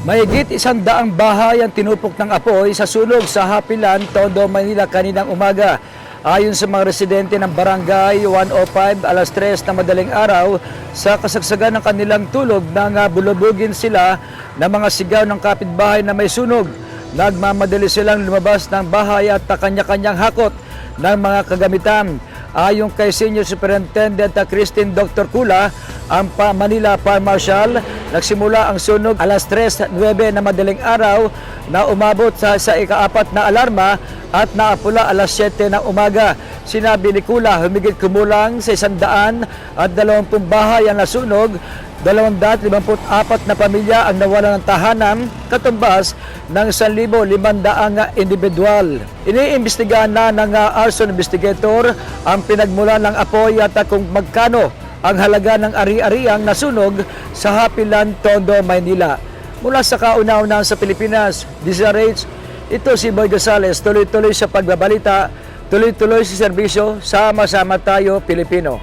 Mahigit isang daang bahay ang tinupok ng apoy sa sunog sa Hapilan, Tondo, Manila kaninang umaga. Ayon sa mga residente ng Barangay 105 alas 3 na madaling araw, sa kasagsagan ng kanilang tulog nang bulabugin sila ng mga sigaw ng kapitbahay na may sunog. Nagmamadali silang lumabas ng bahay at kanya-kanyang hakot ng mga kagamitan. Ayon kay Senior Superintendent Christine Dr. Kula, ang Manila Fire Marshal, nagsimula ang sunog alas 3.09 na madaling araw na umabot sa, sa ikaapat na alarma at naapula alas 7 ng umaga. Sinabi ni Kula, humigit kumulang sa isandaan at dalawampung bahay ang nasunog 254 na pamilya ang nawala ng tahanan, katumbas ng 1,500 individual. Iniimbestigahan na ng uh, arson investigator ang pinagmula ng apoy at kung magkano ang halaga ng ari-ariang nasunog sa Hapilan, Tondo, Maynila. Mula sa kauna-unahan sa Pilipinas, DZRH, ito si Boy Gonzales, tuloy-tuloy sa pagbabalita, tuloy-tuloy sa serbisyo, sama-sama tayo Pilipino.